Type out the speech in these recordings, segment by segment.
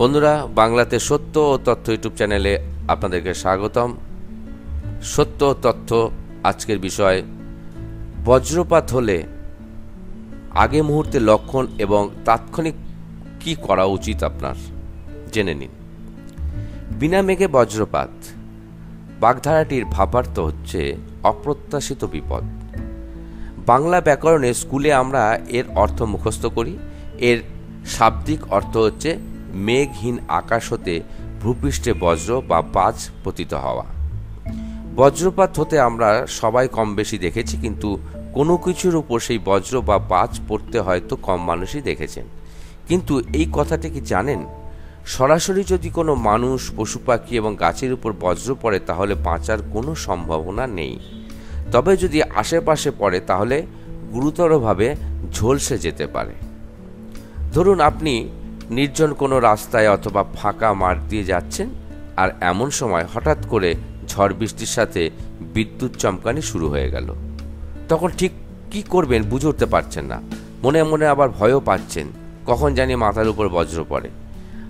বন্ধুরা, বাংলাতে সত্য ও তথ্য ইউটিউব চ্যানেলে আপনাদেরকে স্বাগতম। সত্য ও তথ্য আজকের বিষয়, বজ্রপাত হলে আগে মুহূর্তে লক্ষণ এবং তাৎক্ষণিক কি করা উচিত আপনার? জেনে নিন। বিনা মেঘে বজ্রপাত, বাগধারাটির ভাবার্থ হচ্ছে অপ্রত্যাশিত বিপদ। বাংলা ব্যাকরণে স্কুলে আমরা এর অর্থ মুখস্থ করি, এর শাব্দিক অর্থ হচ্ছে মেঘহীন আকাশ হতে ভূপৃষ্ঠে বজ্র বা বাজ পতিত হওয়া। বজ্রপাত হতে আমরা সবাই কম বেশি দেখেছি, কিন্তু কোনো কিছুর উপর সেই বজ্র বা বাজ পড়তে হয়তো কম মানুষই দেখেছেন। কিন্তু এই কথাটি কি জানেন? সরাসরি যদি কোনো মানুষ, পশু পাখি এবং গাছের উপর বজ্র পড়ে, তাহলে বাঁচার কোনো সম্ভাবনা নেই। তবে যদি আশেপাশে পড়ে, তাহলে গুরুতরভাবে ঝলসে যেতে পারে। ধরুন আপনি নির্জন কোনো রাস্তায় অথবা ফাঁকা মাঠ দিয়ে যাচ্ছেন, আর এমন সময় হঠাৎ করে ঝড় বৃষ্টির সাথে বিদ্যুৎ চমকানি শুরু হয়ে গেল। তখন ঠিক কি করবেন বুঝে উঠতে পারছেন না। মনে মনে আবার ভয়ও পাচ্ছেন, কখন জানি মাথার উপর বজ্র পড়ে।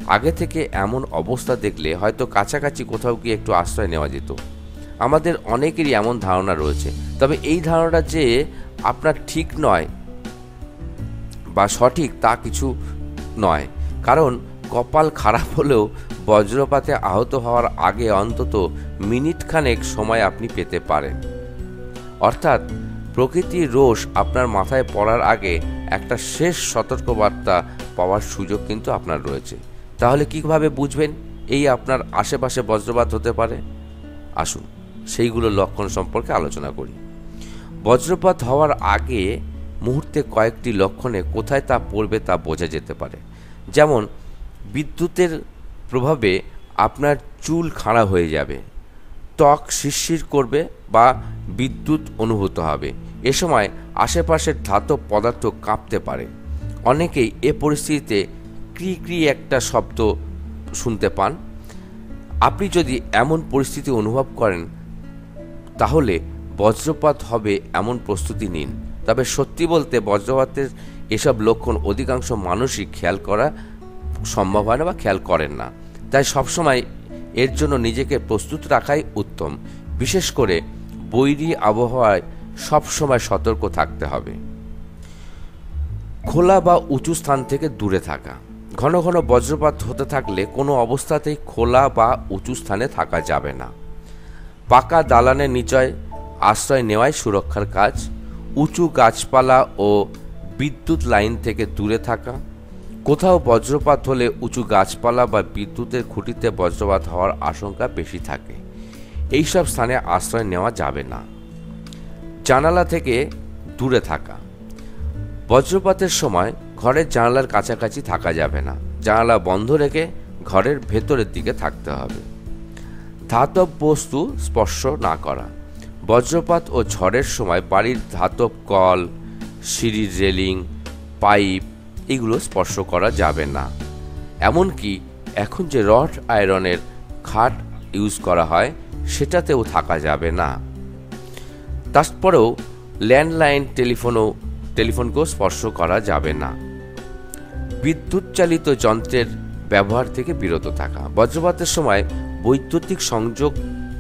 আগে থেকে এমন অবস্থা দেখলে হয়তো কাছাকাছি কোথাও গিয়ে একটু আশ্রয় নেওয়া যেত। আমাদের অনেকেরই এমন ধারণা রয়েছে, তবে এই ধারণাটা যে আপনার ঠিক নয় বা সঠিক তা কিছু নয়। কারণ কপাল খারাপ হলেও বজ্রপাতে আহত হওয়ার আগে অন্তত মিনিট খানেক সময় আপনি পেতে পারেন। অর্থাৎ প্রকৃতির রোষ আপনার মাথায় পড়ার আগে একটা শেষ সতর্কবার্তা পাওয়ার সুযোগ কিন্তু আপনার রয়েছে। তাহলে কীভাবে বুঝবেন এই আপনার আশেপাশে বজ্রপাত হতে পারে? আসুন সেইগুলো লক্ষণ সম্পর্কে আলোচনা করি। বজ্রপাত হওয়ার আগে মুহূর্তে কয়েকটি লক্ষণে কোথায় তা পড়বে তা বোঝা যেতে পারে। যেমন, বিদ্যুতের প্রভাবে আপনার চুল খাড়া হয়ে যাবে, ত্বক শিরশির করবে বা বিদ্যুৎ অনুভূত হবে। এ সময় আশেপাশের ধাতব পদার্থ কাঁপতে পারে। অনেকেই এ পরিস্থিতিতে ক্রি ক্রি একটা শব্দ শুনতে পান। আপনি যদি এমন পরিস্থিতি অনুভব করেন, তাহলে বজ্রপাত হবে এমন প্রস্তুতি নিন। তবে সত্যি বলতে বজ্রপাতের এসব লক্ষণ অধিকাংশ মানুষই খেয়াল করা সম্ভব হয় না বা খেয়াল করেন না। তাই সবসময় এর জন্য নিজেকে প্রস্তুত রাখাই উত্তম। বিশেষ করে বৈরী আবহাওয়ায় সবসময় সতর্ক থাকতে হবে। খোলা বা উঁচু স্থান থেকে দূরে থাকা। ঘন ঘন বজ্রপাত হতে থাকলে কোনো অবস্থাতেই খোলা বা উঁচু স্থানে থাকা যাবে না। পাকা দালানের নিচয় আশ্রয় নেওয়াই সুরক্ষার কাজ। উঁচু গাছপালা ও বিদ্যুৎ লাইন থেকে দূরে থাকা। কোথাও বজ্রপাত হলে উঁচু গাছপালা বা বিদ্যুতের খুঁটিতে বজ্রপাত হওয়ার আশঙ্কা বেশি থাকে। এইসব স্থানে আশ্রয় নেওয়া যাবে না। জানালা থেকে দূরে থাকা। বজ্রপাতের সময় ঘরের জানালার কাছাকাছি থাকা যাবে না। জানালা বন্ধ রেখে ঘরের ভেতরের দিকে থাকতে হবে। ধাতব বস্তু স্পর্শ না করা। বজ্রপাত ও ঝড়ের সময় বাড়ির ধাতব কল সিঁড়ির রেলিং, পাইপ, এগুলো স্পর্শ করা যাবে না। এমনকি এখন যে রড আয়রনের খাট ইউজ করা হয়, সেটাতেও থাকা যাবে না। তারপরেও ল্যান্ডলাইন টেলিফোনও, টেলিফোনকেও স্পর্শ করা যাবে না। বিদ্যুৎ চালিত যন্ত্রের ব্যবহার থেকে বিরত থাকা। বজ্রপাতের সময় বৈদ্যুতিক সংযোগ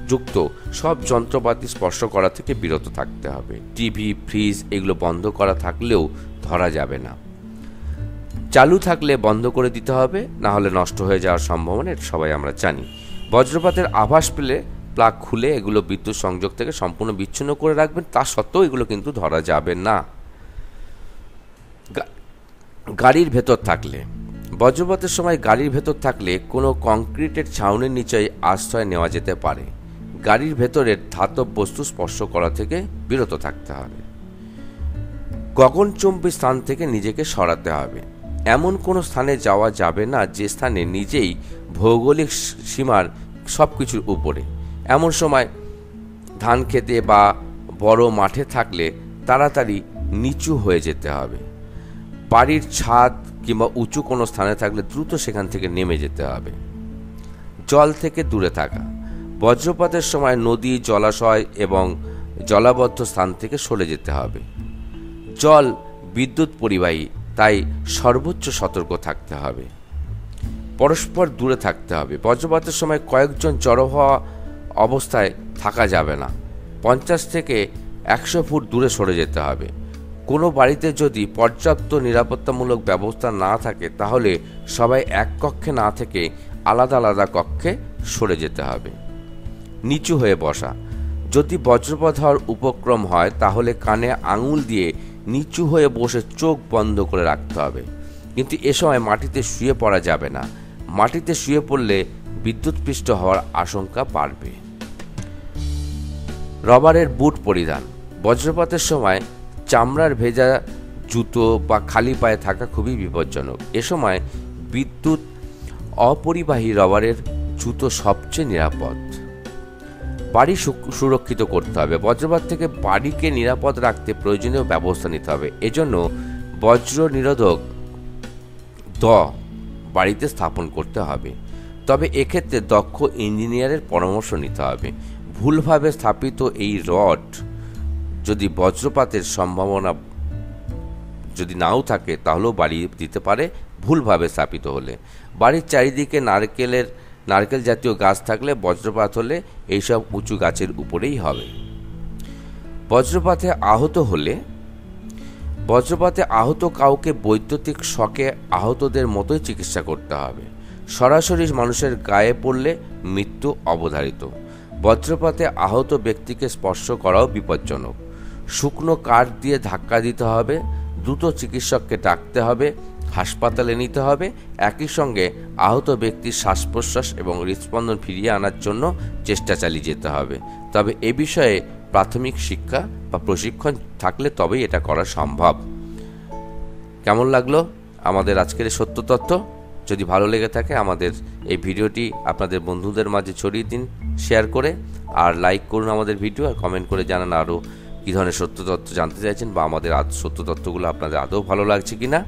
যুক্ত, সব যন্ত্রপাতি স্পর্শ করা থেকে বিরত থাকতে হবে। টিভি, ফ্রিজ এগুলো বন্ধ করা থাকলেও ধরা যাবে না। চালু থাকলে বন্ধ করে দিতে হবে, না হলে নষ্ট হয়ে যাওয়ার সম্ভাবনা সবাই আমরা জানি। বজ্রপাতের আভাস পেলে প্লাগ খুলে এগুলো বিদ্যুৎ সংযোগ থেকে সম্পূর্ণ বিচ্ছিন্ন করে রাখবেন, তা সত্ত্বেও এগুলো কিন্তু ধরা যাবে না। গাড়ির ভেতর থাকলে। বজ্রপাতের সময় গাড়ির ভেতর থাকলে কোনো কংক্রিটের ছাউনির নিচে আশ্রয় নেওয়া যেতে পারে। গাড়ির ভেতরের ধাতব বস্তু স্পর্শ করা থেকে বিরত থাকতে হবে। গগনচুম্বী স্থান থেকে নিজেকে সরাতে হবে। এমন কোনো স্থানে যাওয়া যাবে না যে স্থানে নিজেই ভৌগোলিক সীমার সব কিছুর উপরে। এমন সময় ধান খেতে বা বড় মাঠে থাকলে তাড়াতাড়ি নিচু হয়ে যেতে হবে। বাড়ির ছাদ কিংবা উঁচু কোনো স্থানে থাকলে দ্রুত সেখান থেকে নেমে যেতে হবে। জল থেকে দূরে থাকা। বজ্রপাতের সময় নদী, জলাশয় এবং জলাবদ্ধ স্থান থেকে সরে যেতে হবে। জল বিদ্যুৎ পরিবাহী, তাই সর্বোচ্চ সতর্ক থাকতে হবে। পরস্পর দূরে থাকতে হবে। বজ্রপাতের সময় কয়েকজন জড়ো হওয়া অবস্থায় থাকা যাবে না। পঞ্চাশ থেকে একশো ফুট দূরে সরে যেতে হবে। কোনো বাড়িতে যদি পর্যাপ্ত নিরাপত্তামূলক ব্যবস্থা না থাকে, তাহলে সবাই এক কক্ষে না থেকে আলাদা আলাদা কক্ষে সরে যেতে হবে। নিচু হয়ে বসা। যদি বজ্রপাত হওয়ার উপক্রম হয়, তাহলে কানে আঙুল দিয়ে নিচু হয়ে বসে চোখ বন্ধ করে রাখতে হবে। কিন্তু এ সময় মাটিতে শুয়ে পড়া যাবে না। মাটিতে শুয়ে পড়লে বিদ্যুৎপৃষ্ট হওয়ার আশঙ্কা বাড়বে। রবারের বুট পরিধান। বজ্রপাতের সময় চামড়ার ভেজা জুতো বা খালি পায়ে থাকা খুবই বিপজ্জনক। এ সময় বিদ্যুৎ অপরিবাহী রবারের জুতো সবচেয়ে নিরাপদ। বাড়ি সুরক্ষিত করতে হবে। বজ্রপাত থেকে বাড়িকে নিরাপদ রাখতে প্রয়োজনীয় ব্যবস্থা নিতে হবে। এজন্য বজ্র নিরোধক দ বাড়িতে স্থাপন করতে হবে। তবে এক্ষেত্রে দক্ষ ইঞ্জিনিয়ারের পরামর্শ নিতে হবে। ভুলভাবে স্থাপিত এই রড যদি বজ্রপাতের সম্ভাবনা যদি নাও থাকে, তাহলেও বাড়ি দিতে পারে ভুলভাবে স্থাপিত হলে। বাড়ির চারিদিকে নারকেলের নারকেল জাতীয় গাছ থাকলে বজ্রপাত হলে এইসব উঁচু গাছের উপরেই হবে। বজ্রপাতে আহত হলে, বজ্রপাতে আহত কাউকে বৈদ্যুতিক শকে আহতদের মতোই চিকিৎসা করতে হবে। সরাসরি মানুষের গায়ে পড়লে মৃত্যু অবধারিত। বজ্রপাতে আহত ব্যক্তিকে স্পর্শ করাও বিপজ্জনক। শুকনো কাঠ দিয়ে ধাক্কা দিতে হবে, দ্রুত চিকিৎসককে ডাকতে হবে হাসপাতালে নিতে হবে। একই সঙ্গে আহত ব্যক্তির শ্বাস প্রশ্বাস এবং হৃদস্পন্দন ফিরিয়ে আনার জন্য চেষ্টা চালিয়ে যেতে হবে। তবে এ বিষয়ে প্রাথমিক শিক্ষা বা প্রশিক্ষণ থাকলে তবেই এটা করা সম্ভব। কেমন লাগল আমাদের আজকের সত্য তথ্য যদি ভালো লেগে থাকে আমাদের এই ভিডিওটি আপনাদের বন্ধুদের মাঝে ছড়িয়ে দিন, শেয়ার করে, আর লাইক করুন আমাদের ভিডিও আর কমেন্ট করে জানান আরও কী ধরনের সত্য তথ্য জানতে চাইছেন বা আমাদের আজ সত্য তথ্যগুলো আপনাদের আদৌ ভালো লাগছে কি না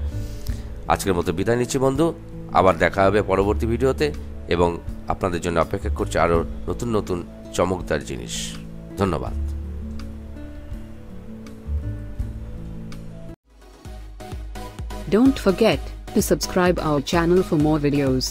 আজকের মতো বিদায় নিচ্ছি, বন্ধু। আবার দেখা হবে পরবর্তী ভিডিওতে এবং আপনাদের জন্য অপেক্ষা করছে আরও নতুন নতুন চমকদার জিনিস। ধন্যবাদ। Don't forget to subscribe our channel for more videos.